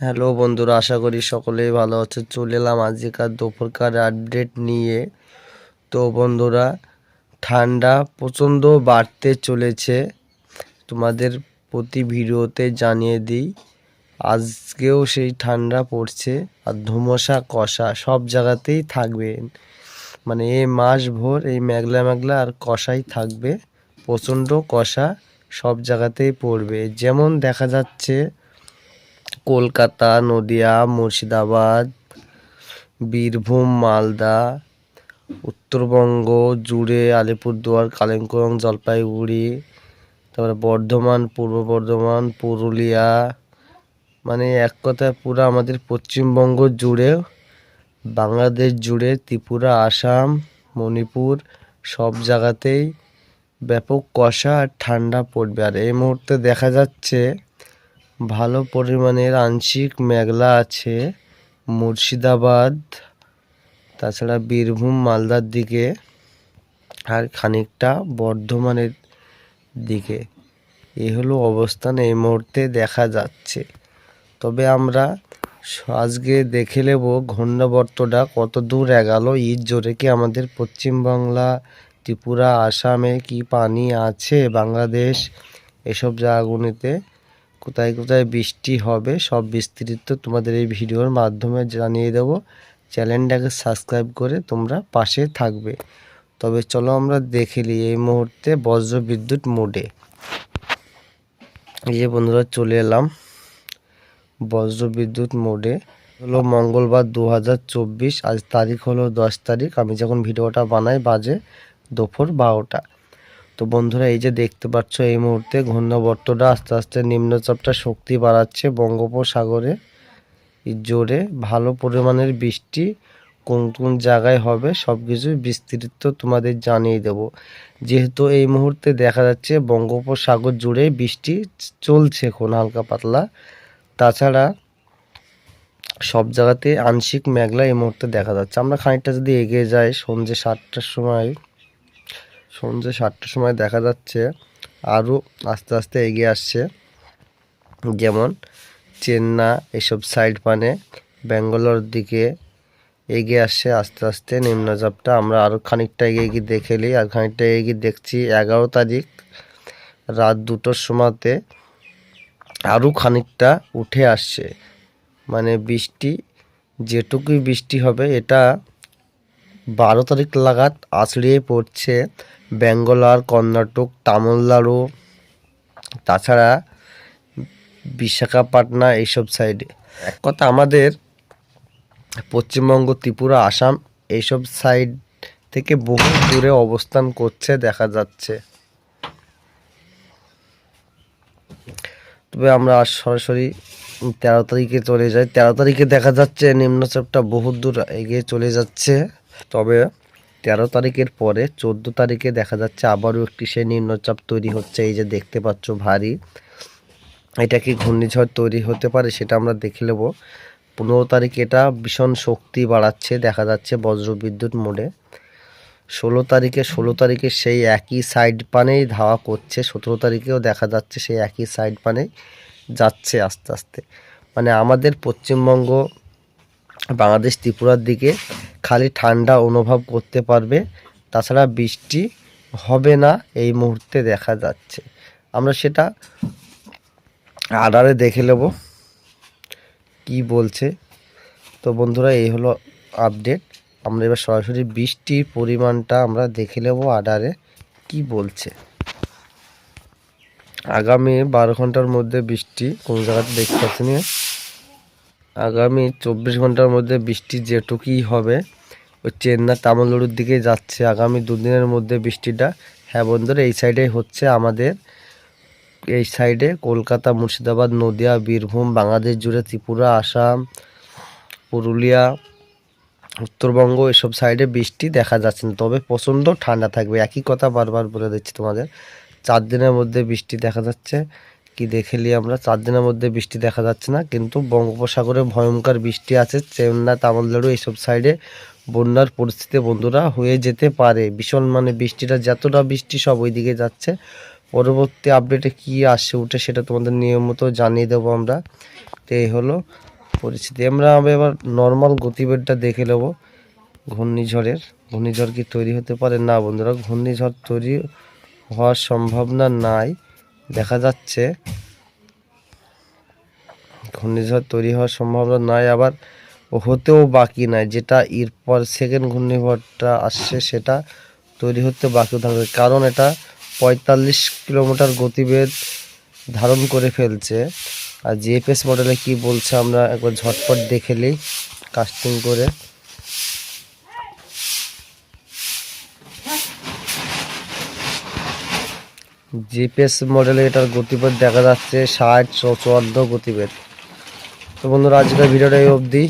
Hello বন্ধুরা, আশা করি সকলেই ভালো আছে চলে এলাম আজকের দুপুরকার আপডেট নিয়ে। তো বন্ধুরা, ঠান্ডা প্রচণ্ড বাড়তে চলেছে। তোমাদের প্রতি ভিডিওতে জানিয়ে দিই, আজকেও সেই ঠান্ডা পড়ছে আর ধুমসা কষা সব জায়গাতেই থাকবে। মানে এই মাস ভোর এই মেঘলা মেঘলা আর কষাই থাকবে, প্রচণ্ড কষা সব জায়গাতেই পড়বে। যেমন দেখা যাচ্ছে কলকাতা, নদিয়া, মুর্শিদাবাদ, বীরভূম, মালদা, উত্তরবঙ্গ, জুড়ে আলিপুরদুয়ার, কালিম্পং, জলপাইগুড়ি, তারপরে বর্ধমান, পূর্ব বর্ধমান, পুরুলিয়া মানে এক কথায় পুরো আমাদের পশ্চিমবঙ্গ জুড়ে, বাংলাদেশ জুড়ে, ত্রিপুরা, আসাম, মণিপুর, সব জায়গাতেই ব্যাপক কষা আর ঠান্ডা পড়বে। আর এই মুহূর্তে দেখা যাচ্ছে ভালো পরিমাণের আংশিক মেঘলা আছে। মুর্শিদাবাদ, তাছাড়া বীরভূম, মালদার দিকে আর খানিকটা বর্ধমানের দিকে। এ হলো অবস্থান, এই মুহূর্তে দেখা যাচ্ছে। তবে আমরা আজকে দেখে নেব ঘূর্ণাবর্তটা কত দূর এগালো। ঈদ জোরে কি আমাদের পশ্চিমবাংলা ত্রিপুরা, আসামে কি পানি আছে, বাংলাদেশ, এসব জায়গাগুলিতে কোথায় কোথায় বৃষ্টি হবে, সব বিস্তৃত তোমাদের এই ভিডিওর মাধ্যমে জানিয়ে দেবো। চ্যানেলটাকে সাবস্ক্রাইব করে তোমরা পাশে থাকবে। তবে চলো আমরা দেখে নিই এই মুহূর্তে বজ্র বিদ্যুৎ মোডে। এই যে বন্ধুরা, চলে এলাম বজ্র বিদ্যুৎ মোডে। হলো মঙ্গলবার দু হাজার চব্বিশ, আজ তারিখ হলো দশ তারিখ। আমি যখন ভিডিওটা বানাই বাজে দুপুর বারোটা। তো বন্ধুরা, এই যে দেখতে পাচ্ছ এই মুহূর্তে ঘূর্ণাবর্তটা আস্তে আস্তে নিম্নচাপটা শক্তি বাড়াচ্ছে বঙ্গোপসাগরে। জোরে ভালো পরিমাণের বৃষ্টি কোন কোন জায়গায় হবে সব কিছু বিস্তৃত তোমাদের জানিয়ে দেব। যেহেতু এই মুহূর্তে দেখা যাচ্ছে বঙ্গোপসাগর জুড়ে বৃষ্টি চলছে এখন হালকা পাতলা। তাছাড়া সব জায়গাতে আংশিক মেঘলা এই মুহূর্তে দেখা যাচ্ছে। আমরা খানিকটা যদি এগিয়ে যাই সন্ধ্যে সাতটার সময় সন্ধ্যে সাতটার সময় দেখা যাচ্ছে, আরও আস্তে আস্তে এগিয়ে আসছে। যেমন চেন্না এসব সাইড মানে ব্যাঙ্গালোর দিকে এগিয়ে আসছে, আস্তে আস্তে নিম্নচাপটা। আমরা আরও খানিকটা এগিয়ে গিয়ে দেখে নিই, আর খানিকটা এগিয়ে গিয়ে দেখছি এগারো তারিখ রাত দুটোর সময়তে আরও খানিকটা উঠে আসছে। মানে বৃষ্টি, যেটুকুই বৃষ্টি হবে, এটা বারো তারিখ লাগাত আছড়িয়ে পড়ছে ব্যাঙ্গালোর কর্ণাটক, তামিলনাড়ু, তাছাড়া বিশাখাপাটনা এইসব সাইডে এক কথা আমাদের পশ্চিমবঙ্গ, ত্রিপুরা, আসাম এইসব সাইড থেকে বহু দূরে অবস্থান করছে, দেখা যাচ্ছে। তবে আমরা সরাসরি তেরো তারিখে চলে যাই। তেরো তারিখে দেখা যাচ্ছে নিম্নচাপটা বহু দূর এগিয়ে চলে যাচ্ছে। তবে তেরো তারিখের পরে চোদ্দ তারিখে দেখা যাচ্ছে আবারও একটি সে নিম্নচাপ তৈরি হচ্ছে। এই যে দেখতে পাচ্ছ ভারী, এটা কি ঘূর্ণিঝড় তৈরি হতে পারে সেটা আমরা দেখে নেব। পনেরো তারিখে এটা ভীষণ শক্তি বাড়াচ্ছে, দেখা যাচ্ছে বজ্রবিদ্যুৎ মোডে। ষোলো তারিখে ষোলো তারিখে সেই একই সাইড পানেই ধাওয়া করছে, সতেরো তারিখেও দেখা যাচ্ছে সেই একই সাইড পানেই যাচ্ছে আস্তে আস্তে। মানে আমাদের পশ্চিমবঙ্গ, বাংলাদেশ, ত্রিপুরার দিকে খালি ঠান্ডা অনুভব করতে পারবে। তাছাড়া বৃষ্টি হবে না, এই মুহূর্তে দেখা যাচ্ছে। আমরা সেটা আডারে দেখে নেব কি বলছে। তো বন্ধুরা, এই হলো আপডেট আমরা এবার সরাসরি বৃষ্টির পরিমাণটা আমরা দেখে নেব আডারে কি বলছে। আগামী বারো ঘণ্টার মধ্যে বৃষ্টি কোন জায়গাতে দেখতে পাচ্ছি আগামী চব্বিশ ঘণ্টার মধ্যে বৃষ্টি যেটুকুই হবে ওই চেন্নাই তামিলনাড়ুর দিকে যাচ্ছে। আগামী দুদিনের মধ্যে বৃষ্টিটা। হ্যাঁ বন্ধুরা, এই সাইডে হচ্ছে আমাদের, এই সাইডে কলকাতা, মুর্শিদাবাদ, নদিয়া, বীরভূম, বাংলাদেশ জুড়ে ত্রিপুরা, আসাম, পুরুলিয়া, উত্তরবঙ্গ, এসব সাইডে বৃষ্টি দেখা যাচ্ছে না। তবে প্রচণ্ড ঠান্ডা থাকবে। একই কথা বারবার বলে দিচ্ছি তোমাদের, চার দিনের মধ্যে বৃষ্টি দেখা যাচ্ছে। কি দেখে নিই আমরা চার দিনের মধ্যে বৃষ্টি দেখা যাচ্ছে না, কিন্তু বঙ্গোপসাগরে ভয়ঙ্কর বৃষ্টি আছে, চেন্নাই, তামিলনাড়ু এইসব সাইডে বন্যার পরিস্থিতি বন্ধুরা হয়ে যেতে পারে। ভীষণ মানে বৃষ্টিটা যতটা বৃষ্টি সব ওইদিকে যাচ্ছে। পরবর্তী আপডেটে কি আসছে উঠে সেটা তোমাদের নিয়মিত জানিয়ে দেবো আমরা। তো এই হলো পরিস্থিতি। আমরা আমরা এবার নর্মাল গতিবেগটা দেখে নেব। ঘূর্ণিঝড়ের, ঘূর্ণিঝড় কি তৈরি হতে পারে? না বন্ধুরা, ঘূর্ণিঝড় তৈরি হওয়ার সম্ভাবনা নাই। দেখা যাচ্ছে। ঘূর্ণিঝড় তৈরি হওয়ার সম্ভাবনা নাই, আবার হতেও বাকি নাই। যেটা এরপর সেকেন্ড ঘূর্ণিঝড়টা আসছে, সেটা তৈরি হতে বাকি থাকবে। কারণ এটা পঁয়তাল্লিশ কিলোমিটার গতিবেগ ধারণ করে ফেলছে। আর জিএফএস মডেলে কি বলছে, আমরা একবার ঝটপট দেখে নিই কাস্টিং করে। জিপিএস মডেলে এটার গতিপথ দেখা যাচ্ছে ষাট চুয়ান্ন গতিবেদ তো বন্ধুরা, আজকের ভিডিওটা এই অবধি।